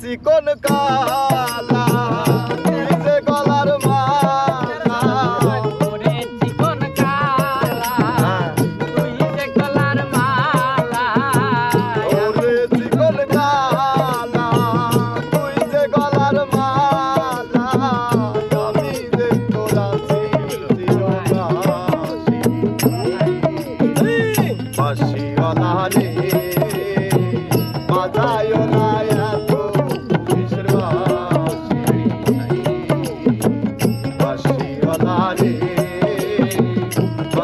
চিকন কালা